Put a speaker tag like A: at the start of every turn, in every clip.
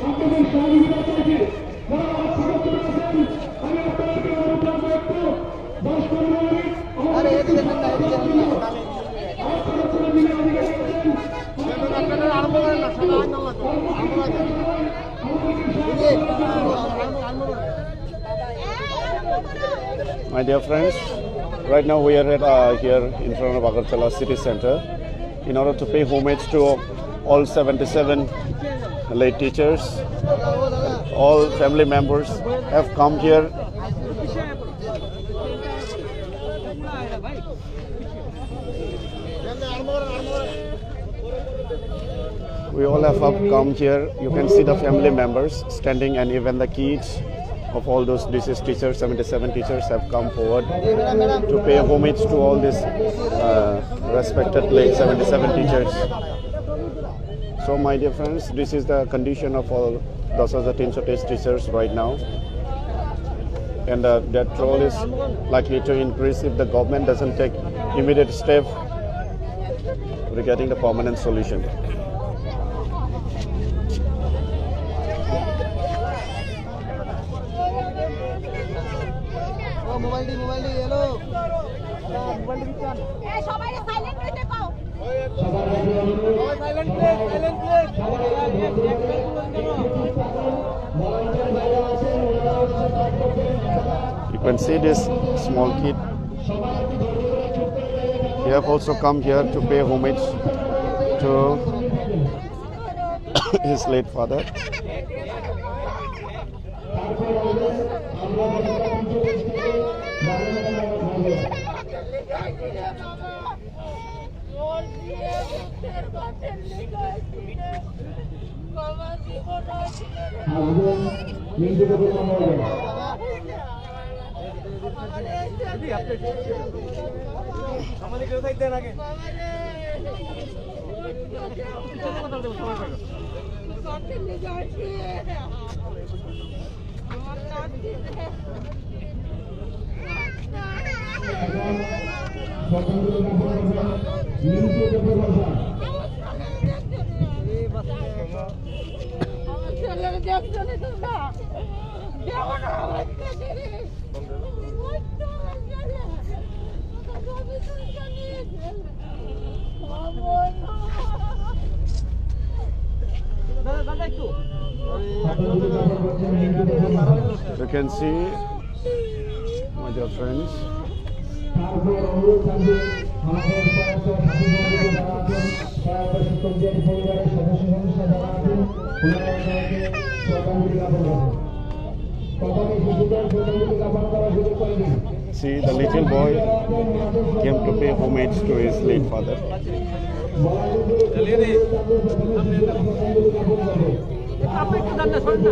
A: আপনাদের সহযোগিতা My dear friends, right now we are at, uh, here in front of Agartala city center in order to pay homage to all 77 late teachers. All family members have come here. We all have come here. You can see the family members standing and even the kids of all those deceased teachers, 77 teachers have come forward to pay homage to all these uh, respected late 77 teachers. So my dear friends, this is the condition of all those are teachers right now. And uh, that role is likely to increase if the government doesn't take immediate step regarding the permanent solution.
B: Silent place silent place
A: You can see this small kid. He have also come here to pay homage to his late father.
B: আমাদের কেউ থাকতে আগে
C: আমার ছেলের দেখছ না তোমরা দেখো না আমার ছেলে ওই
A: You can see, my dear friends, see the little boy came to pay homage to his late father.
B: আপনি একটু দাদা শোন না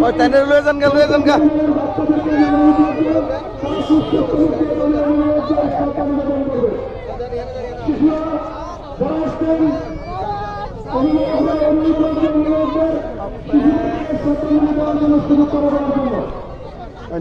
C: ওই
B: তাইনের লয়ে যান গা লয়ে যান গা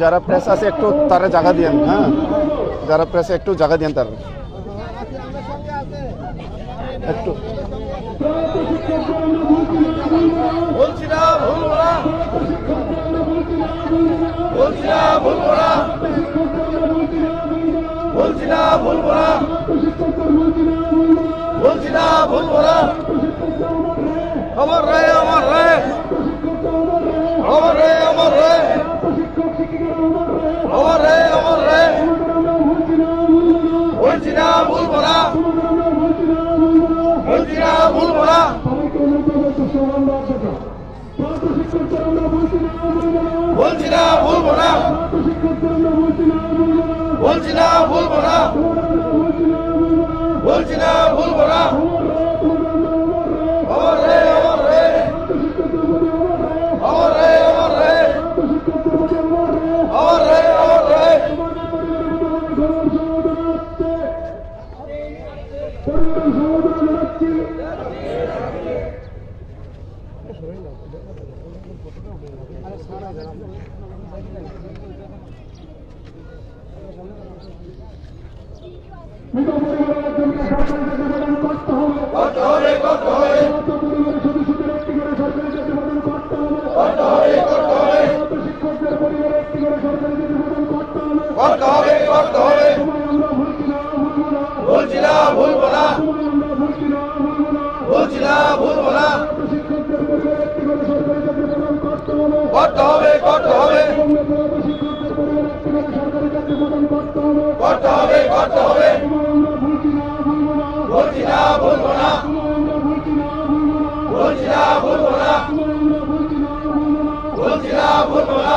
A: যারা প্রেস আছে একটু তারা জায়গা দিয়েন হ্যাঁ? যারা প্রেসে একটু জায়গা দিয়েন তার। একটু।
B: বলছি না ভুল না বলছি না ভুল না বলছি না ভুল না আমার রে আমার রে। বলছি না ভুলবো না। বলছি না ভুলবো না। বলছি না হবে বলছি না ভুলবো না বলছি না ভুলবো না করতে হবে করতে হবে করতে হবে করতে হবে বলছি না ভুলবো না বলছি না ভুলবো না বলছি না ভুলবো না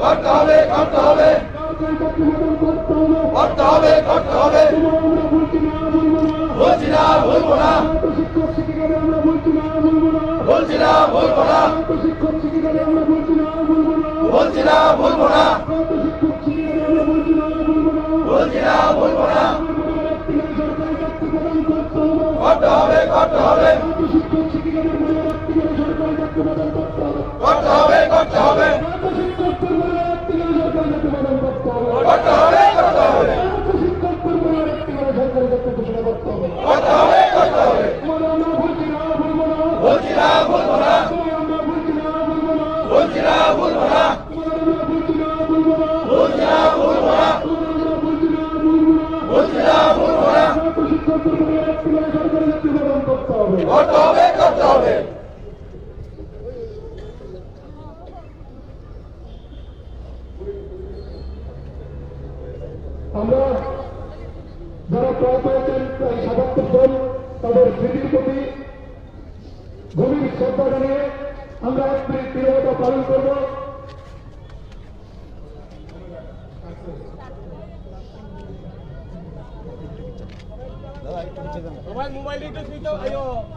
B: করতে হবে। করতে হবে করতে হবে করতে হবে বলছি না ভুলবো না বলছি না ভুলবো না বলছি না ভুলবো না বলছি না ভুলবো না করতে হবে করতে হবে করতে হবে। করতে হবে করতে হবে। করতে হবে করতে হবে। বলছি না ভুলবো না। বলছি না ভুলবো না। বলছি করতে হবে।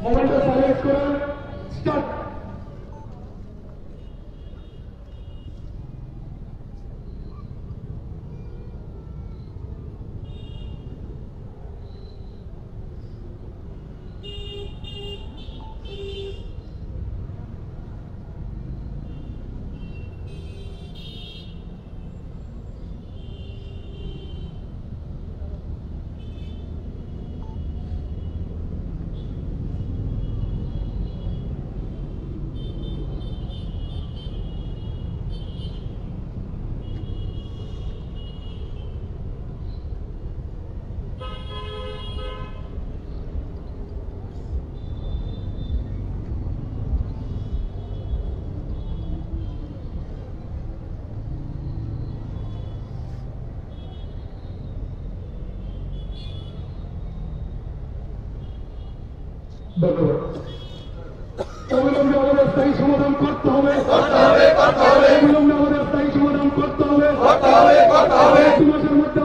D: मोबाईलचा सहाय्यक करून स्टार्ट স্থায়ী সমাধান করতে হবে।
B: করতে হবে করতে হবে।
D: অবিলম্বে আমাদের স্থায়ী সমাধান করতে হবে।
B: করতে হবে করতে হবে।
D: মাসের মধ্যে